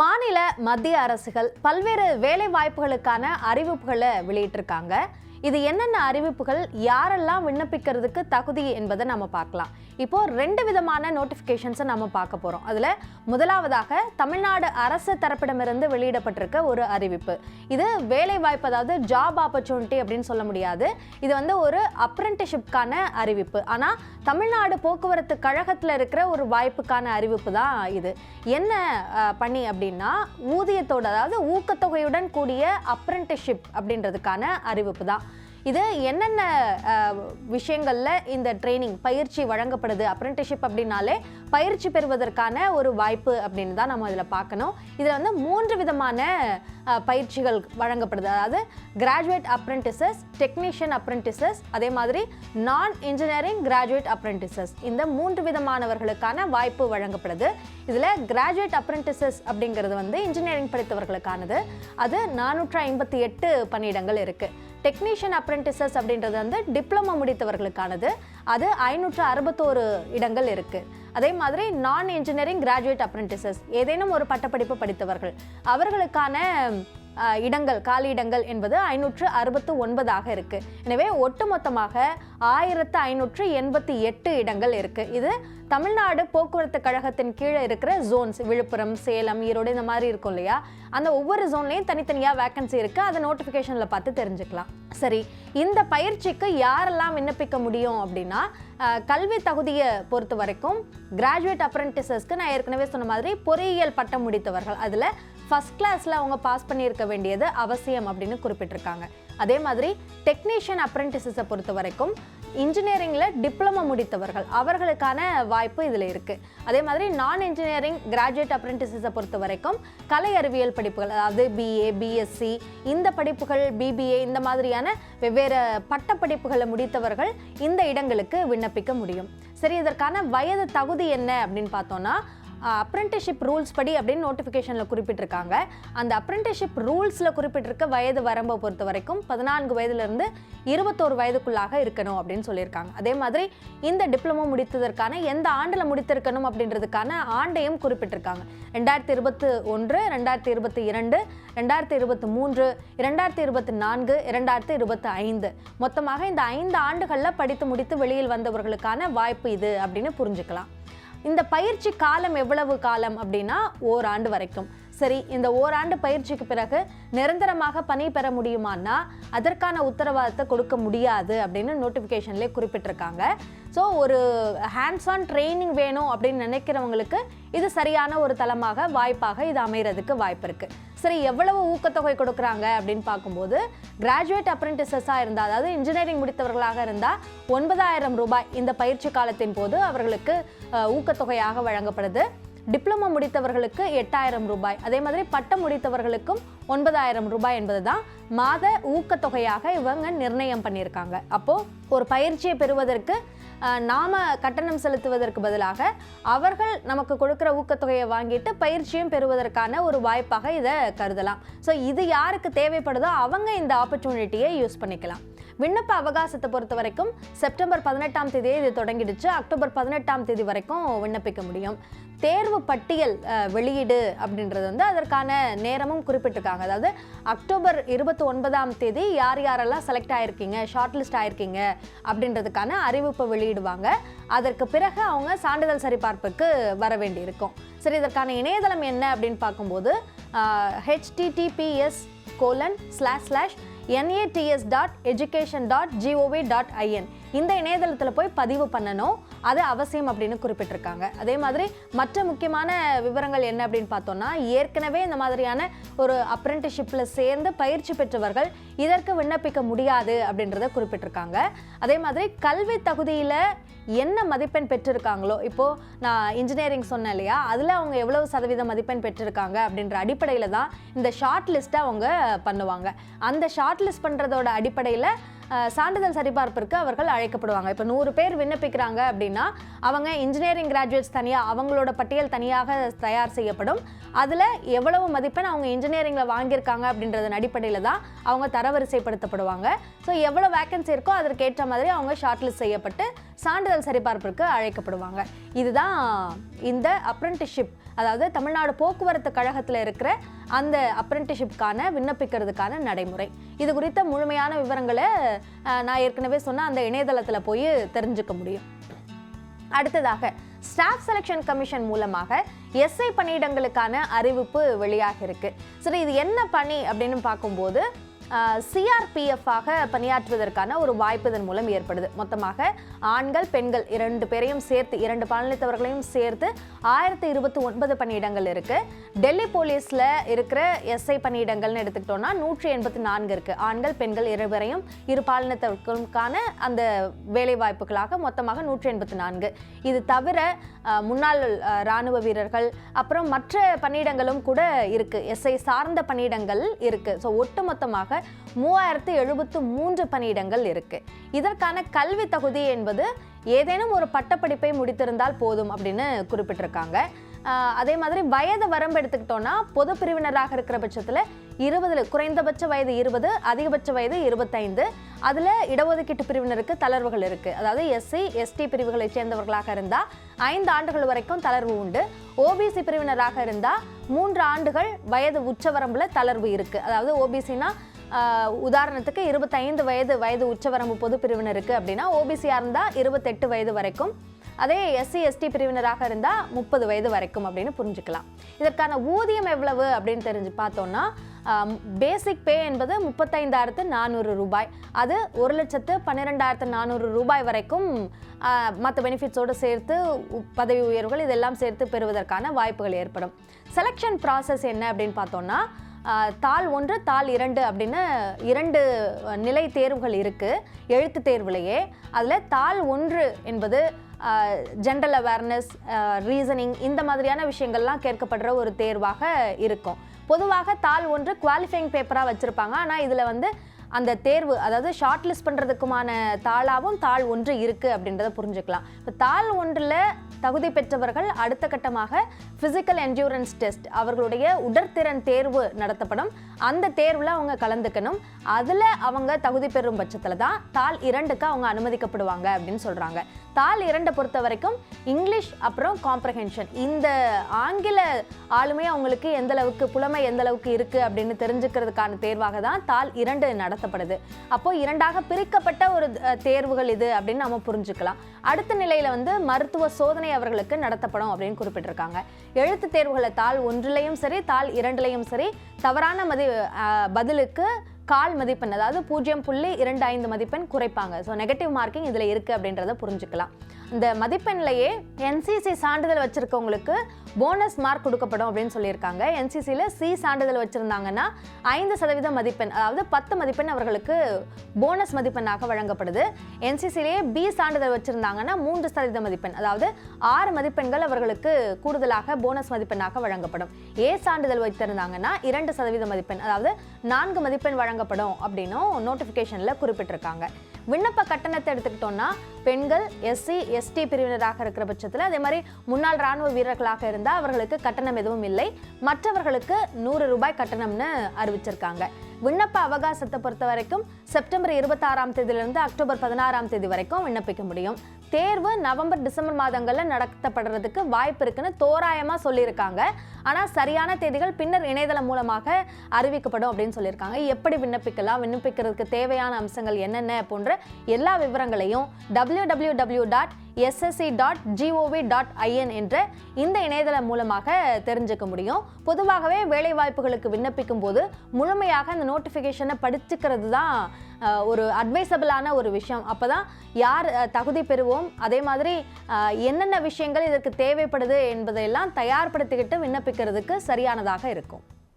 மாநில மத்திய அரசுகள் பல்வேறு வேலை வாய்ப்புகளுக்கான அறிவிப்புகளை வெளியிட்டிருக்காங்க. இது என்னென்ன அறிவிப்புகள் யாரெல்லாம் விண்ணப்பிக்கிறதுக்கு தகுதி என்பதை நம்ம பார்க்கலாம். இப்போ ரெண்டு விதமான நோட்டிஃபிகேஷன்ஸை நம்ம பார்க்க போகிறோம் அதில் முதலாவதாக தமிழ்நாடு அரசு தரப்பிடமிருந்து வெளியிடப்பட்டிருக்க ஒரு அறிவிப்பு. இது வேலை வாய்ப்பு அதாவது ஜாப் ஆப்பர்ச்சுனிட்டி அப்படின்னு சொல்ல முடியாது. இது வந்து ஒரு அப்ரெண்டிஷிப்கான அறிவிப்பு. ஆனால் தமிழ்நாடு போக்குவரத்து கழகத்தில் இருக்கிற ஒரு வாய்ப்புக்கான அறிவிப்பு தான் இது. என்ன பண்ணி பணி அப்படின்னா ஊதியத்தோட அதாவது ஊக்கத்தொகையுடன் கூடிய அப்ரெண்டிஷிப் அப்படின்றதுக்கான அறிவிப்பு தான். இது என்னென்ன விஷயங்களில் இந்த ட்ரைனிங் பயிற்சி வழங்கப்படுது அப்ரெண்டிஷிப் அப்படின்னாலே பயிற்சி பெறுவதற்கான ஒரு வாய்ப்பு அப்படின்னு தான் நம்ம இதில் பார்க்கணும். இதில் வந்து மூன்று விதமான பயிற்சிகள் வழங்கப்படுது. அதாவது கிராஜுவேட் அப்ரெண்டிசஸ் டெக்னீஷியன் அப்ரென்டிசஸ் அதே மாதிரி நான் இன்ஜினியரிங் கிராஜுவேட் அப்ரென்டிசஸ் இந்த மூன்று விதமானவர்களுக்கான வாய்ப்பு வழங்கப்படுது. இதில் கிராஜுவேட் அப்ரெண்டிசஸ் அப்படிங்கிறது வந்து இன்ஜினியரிங் படித்தவர்களுக்கானது. அது நானூற்று ஐம்பத்தி எட்டு பணியிடங்கள் இருக்குது டெக்னீஷியன் அப்ரெண்டிசஸ் அப்படின்றது வந்து டிப்ளமோ முடித்தவர்களுக்கானது. அது ஐநூற்று அறுபத்தோரு இடங்கள் இருக்குது அதே மாதிரி நான் இன்ஜினியரிங் கிராஜுவேட் அப்ரெண்டிசஸ் ஏதேனும் ஒரு பட்டப்படிப்பு படித்தவர்கள் அவர்களுக்கான இடங்கள் காலி இடங்கள் என்பது ஐநூற்று அறுபத்து ஒன்பதாக இருக்கு. எனவே ஒட்டுமொத்தமாக ஆயிரத்து ஐநூற்று எண்பத்தி எட்டு இடங்கள் இருக்கு. இது தமிழ்நாடு போக்குவரத்து கழகத்தின் கீழே இருக்கிற ஜோன்ஸ் விழுப்புரம் சேலம் ஈரோடு இந்த மாதிரி இருக்கும் இல்லையா? அந்த ஒவ்வொரு ஜோன்லையும் தனித்தனியாக வேக்கன்சி இருக்குது அதை நோட்டிஃபிகேஷனில் பார்த்து தெரிஞ்சுக்கலாம். சரி இந்த பயிற்சிக்கு யாரெல்லாம் விண்ணப்பிக்க முடியும் அப்படின்னா கல்வி தகுதியை பொறுத்த வரைக்கும் கிராஜுவேட் அப்ரெண்டிசஸ்க்கு நான் ஏற்கனவே சொன்ன மாதிரி பொறியியல் பட்டம் முடித்தவர்கள். அதில் ஃபர்ஸ்ட் கிளாஸில் அவங்க பாஸ் பண்ணியிருக்க வேண்டியது அவசியம் அப்படின்னு குறிப்பிட்டிருக்காங்க. அதே மாதிரி டெக்னீஷியன் அப்ரெண்டிசஸை பொறுத்த வரைக்கும் இன்ஜினியரிங்கில் டிப்ளமோ முடித்தவர்கள் அவர்களுக்கான வாய்ப்பு இதில் இருக்குது அதே மாதிரி நான் இன்ஜினியரிங் கிராஜுவேட் அப்ரெண்டிசஸை பொறுத்த வரைக்கும் கலை அறிவியல் படிப்புகள் அதாவது பிஏ பிஎஸ்சி இந்த படிப்புகள் பிபிஏ இந்த மாதிரியான வெவ்வேறு பட்டப்படிப்புகளை முடித்தவர்கள் இந்த இடங்களுக்கு விண்ணப்பிக்க முடியும். சரி இதற்கான வயது தகுதி என்ன அப்படின்னு பார்த்தோன்னா அப்ரெண்டிஷிப் ரூல்ஸ் படி அப்படின்னு நோட்டிஃபிகேஷனில் குறிப்பிட்டிருக்காங்க. அந்த அப்ரெண்டிஷிப் ரூல்ஸில் குறிப்பிட்டிருக்க வயது வரம்பை பொறுத்த வரைக்கும் பதினான்கு வயதுலேருந்து இருபத்தோரு வயதுக்குள்ளாக இருக்கணும் அப்படின்னு சொல்லியிருக்காங்க. அதே மாதிரி இந்த டிப்ளமோ முடித்ததற்கான எந்த ஆண்டில் முடித்திருக்கணும் அப்படின்றதுக்கான ஆண்டையும் குறிப்பிட்டிருக்காங்க. ரெண்டாயிரத்தி இருபத்தி ஒன்று ரெண்டாயிரத்தி இருபத்தி இரண்டு ரெண்டாயிரத்தி இருபத்தி மூன்று இரண்டாயிரத்தி இருபத்தி நான்கு இரண்டாயிரத்தி இருபத்தி ஐந்து. மொத்தமாக இந்த ஐந்து ஆண்டுகளில் படித்து முடித்து வெளியில் வந்தவர்களுக்கான வாய்ப்பு இது அப்படின்னு புரிஞ்சுக்கலாம். இந்த பயிற்சி காலம் எவ்வளவு காலம் அப்படின்னா ஓராண்டு வரைக்கும். சரி இந்த ஓராண்டு பயிற்சிக்கு பிறகு நிரந்தரமாக பணி பெற முடியுமான்னா அதற்கான உத்தரவாதத்தை கொடுக்க முடியாது அப்படின்னு நோட்டிஃபிகேஷன்லேயே குறிப்பிட்டிருக்காங்க. ஸோ ஒரு ஹேண்ட்ஸ் ஆன் ட்ரைனிங் வேணும் அப்படின்னு நினைக்கிறவங்களுக்கு இது சரியான ஒரு தளமாக வாய்ப்பாக இது அமைகிறதுக்கு வாய்ப்பு இருக்குது சரி எவ்வளவு ஊக்கத்தொகை கொடுக்குறாங்க அப்படின்னு பார்க்கும்போது கிராஜுவேட் அப்ரெண்டிசஸாக இருந்தால் அதாவது இன்ஜினியரிங் முடித்தவர்களாக இருந்தால் ஒன்பதாயிரம் ரூபாய் இந்த பயிற்சி காலத்தின் போது அவர்களுக்கு ஊக்கத்தொகையாக வழங்கப்படுது. டிப்ளமோ முடித்தவர்களுக்கு எட்டாயிரம் ரூபாய். அதே மாதிரி பட்டம் முடித்தவர்களுக்கும் ஒன்பதாயிரம் ரூபாய் என்பது தான் மாத ஊக்கத்தொகையாக இவங்க நிர்ணயம் பண்ணியிருக்காங்க. அப்போ ஒரு பயிற்சியை பெறுவதற்கு நாம கட்டணம் செலுத்துவதற்கு பதிலாக அவர்கள் நமக்கு கொடுக்குற ஊக்கத்தொகையை வாங்கிட்டு பயிற்சியும் பெறுவதற்கான ஒரு வாய்ப்பாக இதை கருதலாம். ஸோ இது யாருக்கு தேவைப்படுதோ அவங்க இந்த ஆப்பர்ச்சுனிட்டியை யூஸ் பண்ணிக்கலாம். விண்ணப்ப அவகாசத்தை பொறுத்த வரைக்கும் செப்டம்பர் பதினெட்டாம் தேதியே இது தொடங்கிடுச்சு. அக்டோபர் பதினெட்டாம் தேதி வரைக்கும் விண்ணப்பிக்க முடியும். தேர்வு பட்டியல் வெளியீடு அப்படின்றது வந்து அதற்கான நேரமும் குறிப்பிட்டிருக்காங்க. அதாவது அக்டோபர் இருபத்தி ஒன்பதாம் தேதி யார் யாரெல்லாம் செலக்ட் ஆயிருக்கீங்க ஷார்ட் லிஸ்ட் ஆயிருக்கீங்க அப்படின்றதுக்கான அறிவிப்பை வெளியிடுவாங்க. அதற்கு பிறகு அவங்க சான்றிதழ் சரிபார்ப்புக்கு வர வேண்டியிருக்கும். சரி இதற்கான இணையதளம் என்ன அப்படின்னு பார்க்கும்போது HTTPS colon slash slash NATS dot education dot GOV dot IN இந்த இணையதளத்தில் போய் பதிவு பண்ணணும். அது அவசியம் அப்படின்னு குறிப்பிட்டிருக்காங்க. அதே மாதிரி மற்ற முக்கியமான விவரங்கள் என்ன அப்படின்னு பார்த்தோம்னா ஏற்கனவே இந்த மாதிரியான ஒரு அப்ரெண்டிஷிப்பில் சேர்ந்து பயிற்சி பெற்றவர்கள் இதற்கு விண்ணப்பிக்க முடியாது அப்படின்றத குறிப்பிட்டிருக்காங்க. அதே மாதிரி கல்வி தகுதியில் என்ன மதிப்பெண் பெற்றிருக்காங்களோ இப்போது நான் இன்ஜினியரிங் சொன்னேன் இல்லையா அதில் அவங்க எவ்வளவு சதவீத மதிப்பெண் பெற்றிருக்காங்க அப்படின்ற அடிப்படையில் தான் இந்த ஷார்ட் லிஸ்ட்டை அவங்க பண்ணுவாங்க. அந்த ஷார்ட் லிஸ்ட் பண்ணுறதோட அடிப்படையில் சான்றிதழ் சரிபார்ப்பிற்கு அவர்கள் அழைக்கப்படுவாங்க. இப்போ நூறு பேர் விண்ணப்பிக்கிறாங்க அப்படின்னா அவங்க இன்ஜினியரிங் கிராஜுவேட்ஸ் தனியாக அவங்களோட பட்டியல் தனியாக தயார் செய்யப்படும். அதில் எவ்வளவு மதிப்பெண் அவங்க இன்ஜினியரிங்கில் வாங்கியிருக்காங்க அப்படின்றதன் அடிப்படையில் தான் அவங்க தரவரிசைப்படுத்தப்படுவாங்க. ஸோ எவ்வளோ வேக்கன்சி இருக்கோ அதற்கேற்ற மாதிரி அவங்க ஷார்ட் லிஸ்ட் செய்யப்பட்டு சான்றிதழ் சரிபார்ப்பிற்கு அழைக்கப்படுவாங்க. இதுதான் இந்த அப்ரண்டிஷிப் அதாவது தமிழ்நாடு போக்குவரத்து கழகத்தில் இருக்கிற அந்த அப்ரண்டிஷிப்கான விண்ணப்பிக்கிறதுக்கான நடைமுறை. இது குறித்த முழுமையான விவரங்களை நான் ஏற்கனவே சொன்ன அந்த இணையதளத்தில் போய் தெரிஞ்சுக்க முடியும். அடுத்ததாக ஸ்டாஃப் செலெக்ஷன் கமிஷன் மூலமாக எஸ்ஐ பணியிடங்களுக்கான அறிவிப்பு வெளியாக இருக்கு சரி இது என்ன பணி அப்படின்னு பார்க்கும்போது சிஆர்பிஎஃப்பாக பணியாற்றுவதற்கான ஒரு வாய்ப்பு இதன் மூலம் ஏற்படுது. மொத்தமாக ஆண்கள் பெண்கள் இரண்டு பேரையும் சேர்த்து இரண்டு பாலினத்தவர்களையும் சேர்த்து ஆயிரத்தி இருபத்தி ஒன்பது பணியிடங்கள் இருக்கு. டெல்லி போலீஸில் இருக்கிற எஸ்ஐ பணியிடங்கள்னு எடுத்துக்கிட்டோம்னா நூற்றி எண்பத்தி நான்கு இருக்கு. ஆண்கள் பெண்கள் இருவரையும் இரு பாலினத்தவர்களுக்கான அந்த வேலை வாய்ப்புகளாக மொத்தமாக நூற்றி எண்பத்தி நான்கு. இது தவிர முன்னாள் இராணுவ ராணுவ வீரர்கள் அப்புறம் மற்ற பணியிடங்களும் கூட இருக்கு. எஸ்ஐ சார்ந்த பணியிடங்கள் இருக்கு. ஸோ ஒட்டுமொத்தமாக மூவாயிரத்து எழுபத்து மூன்று பணியிடங்கள் இருக்கு. இதற்கான கல்வி தகுதி என்பது ஏதேனும் ஒரு பட்டப்படிப்பை முடித்திருந்தால் போதும் அப்படின்னு குறிப்பிட்டிருக்காங்க. அதே மாதிரி வயது வரம்பு எடுத்துக்கிட்டோம்னா பொது பிரிவினராக இருக்கிற பட்சத்தில் இருபதுல குறைந்தபட்ச வயது இருபது அதிகபட்ச வயது இருபத்தைந்து அதில் இடஒதுக்கீட்டு பிரிவினருக்கு தளர்வுகள் இருக்குது அதாவது எஸ்சி எஸ்டி பிரிவுகளை சேர்ந்தவர்களாக இருந்தால் ஐந்து ஆண்டுகள் வரைக்கும் தளர்வு உண்டு. ஓபிசி பிரிவினராக இருந்தால் மூன்று ஆண்டுகள் வயது உச்சவரம்பில் தளர்வு இருக்குது அதாவது ஓபிசினா உதாரணத்துக்கு இருபத்தைந்து வயது வயது உச்சவரம்பு பொது பிரிவினருக்கு அப்படின்னா ஓபிசியாக இருந்தால் இருபத்தெட்டு வயது வரைக்கும். அதே எஸ்சி எஸ்டி பிரிவினராக இருந்தால் முப்பது வயது வரைக்கும் அப்படின்னு புரிஞ்சுக்கலாம். இதற்கான ஊதியம் எவ்வளவு அப்படின்னு தெரிஞ்சு பார்த்தோம்னா பேசிக் பே என்பது முப்பத்தைந்தாயிரத்து நானூறு ரூபாய். அது ஒரு லட்சத்து பன்னிரெண்டாயிரத்து நானூறு ரூபாய் வரைக்கும் மற்ற பெனிஃபிட்ஸோடு சேர்த்து உ- பதவி உயர்வுகள் இதெல்லாம் சேர்த்து பெறுவதற்கான வாய்ப்புகள் ஏற்படும். செலெக்ஷன் ப்ராசஸ் என்ன அப்படின்னு பார்த்தோம்னா தாள் ஒன்று தாள் இரண்டு அப்படின்னு இரண்டு நிலை தேர்வுகள் இருக்குது எழுத்து தேர்வுலையே. அதில் தாள் ஒன்று என்பது ஜென்ரல் அவேர்னஸ் ரீசனிங் இந்த மாதிரியான விஷயங்கள்லாம் கேட்கப்படுற ஒரு தேர்வாக இருக்கும். பொதுவாக தாள் ஒன்று குவாலிஃபைங் பேப்பராக வச்சுருப்பாங்க. ஆனால் இதில் வந்து அந்த தேர்வு அதாவது ஷார்ட் லிஸ்ட் பண்ணுறதுக்குமான தாளாவும் தாள் ஒன்று இருக்குது அப்படின்றத புரிஞ்சுக்கலாம். இப்போ தாள் ஒன்றில் தகுதி பெற்றவர்கள் அடுத்த கட்டமாக ஃபிசிக்கல் என்ஜூரன்ஸ் டெஸ்ட் அவர்களுடைய உடற்திறன் தேர்வு நடத்தப்படும். அந்த தேர்வில் அவங்க கலந்துக்கணும். அதில் அவங்க தகுதி பெறும் பட்சத்தில் தான் தாள் இரண்டுக்கு அவங்க அனுமதிக்கப்படுவாங்க அப்படின்னு சொல்கிறாங்க தாள் இரண்டை பொறுத்த வரைக்கும் இங்கிலீஷ் அப்புறம் காம்ப்ரஹென்ஷன் இந்த ஆங்கில ஆளுமை அவங்களுக்கு எந்தளவுக்கு புலமை எந்தளவுக்கு இருக்குது அப்படின்னு தெரிஞ்சுக்கிறதுக்கான தேர்வாக தான் தாள் இரண்டு நடத்தப்படுது அப்போ இரண்டாக பிரிக்கப்பட்ட ஒரு தேர்வுகள் இது அப்படின்னு நம்ம புரிஞ்சுக்கலாம். அடுத்த நிலையில வந்து மருத்துவ சோதனை அவர்களுக்கு நடத்தப்படும் அப்படின்னு குறிப்பிட்டிருக்காங்க. எழுத்து தேர்வுகளை தாள் ஒன்றிலையும் சரி தாள் இரண்டுலையும் சரி தவறான மதி பதிலுக்கு கால் மதிப்பெண் அதாவது பூஜ்ஜியம் புள்ளி இரண்டு ஐந்து மதிப்பெண் குறைப்பாங்க. ஸோ நெகட்டிவ் மார்க்கிங் இதில் இருக்குது அப்படின்றத புரிஞ்சுக்கலாம். இந்த மதிப்பெண்லையே என்சிசி சான்றிதழ் வச்சிருக்கவங்களுக்கு போனஸ் மார்க் கொடுக்கப்படும் அப்படின்னு சொல்லியிருக்காங்க. என்சிசியில் சி சான்றிதழ் வச்சுருந்தாங்கன்னா ஐந்து சதவீத மதிப்பெண் அதாவது பத்து மதிப்பெண் அவர்களுக்கு போனஸ் மதிப்பெண்ணாக வழங்கப்படுது. என்சிசிலேயே பி சான்றிதழ் வச்சுருந்தாங்கன்னா மூன்று சதவீத மதிப்பெண் அதாவது ஆறு மதிப்பெண்கள் அவர்களுக்கு கூடுதலாக போனஸ் மதிப்பெண்ணாக வழங்கப்படும். ஏ சான்றிதழ் வைத்திருந்தாங்கன்னா இரண்டு சதவீத மதிப்பெண் அதாவது நான்கு மதிப்பெண் வழங்கப்படும் அப்படின்னும் நோட்டிஃபிகேஷனில் குறிப்பிட்டிருக்காங்க. விண்ணப்ப கட்டணத்தை எடுத்துக்கிட்டோம்னா பெண்கள் எஸ்சி எஸ்டி பிரிவினராக இருக்கிற பட்சத்தில் அதே மாதிரி முன்னாள் ராணுவ வீரர்களாக இருந்தால் அவர்களுக்கு கட்டணம் எதுவும் இல்லை. மற்றவர்களுக்கு நூறு ரூபாய் கட்டணம்னு அறிவிச்சிருக்காங்க. விண்ணப்ப அவகாசத்தை பொறுத்த வரைக்கும் செப்டம்பர் இருபத்தாறாம் தேதியிலிருந்து அக்டோபர் பதினாறாம் தேதி வரைக்கும் விண்ணப்பிக்க முடியும். தேர்வு நவம்பர் டிசம்பர் மாதங்களில் நடத்தப்படுறதுக்கு வாய்ப்பு இருக்குன்னு தோராயமாக சொல்லியிருக்காங்க. ஆனால் சரியான தேதிகள் பின்னர் இணையதளம் மூலமாக அறிவிக்கப்படும் அப்படின்னு சொல்லியிருக்காங்க. எப்படி விண்ணப்பிக்கலாம் விண்ணப்பிக்கிறதுக்கு தேவையான அம்சங்கள் என்னென்ன போன்ற எல்லா விவரங்களையும் W W W dot SSC dot GOV dot IN என்ற இந்த இணையதளம் மூலமாக தெரிஞ்சுக்க முடியும். பொதுவாகவே வேலை வாய்ப்புகளுக்கு விண்ணப்பிக்கும் போது முழுமையாக அந்த நோட்டிஃபிகேஷனை படிச்சுக்கிறது தான் ஒரு அட்வைசபிளான ஒரு விஷயம். அப்போ தான் யார் தகுதி பெறுவோம் அதே மாதிரி என்னென்ன விஷயங்கள் இதற்கு தேவைப்படுது என்பதையெல்லாம் தயார்படுத்திக்கிட்டு விண்ணப்பிக்கிறதுக்கு சரியானதாக இருக்கும்.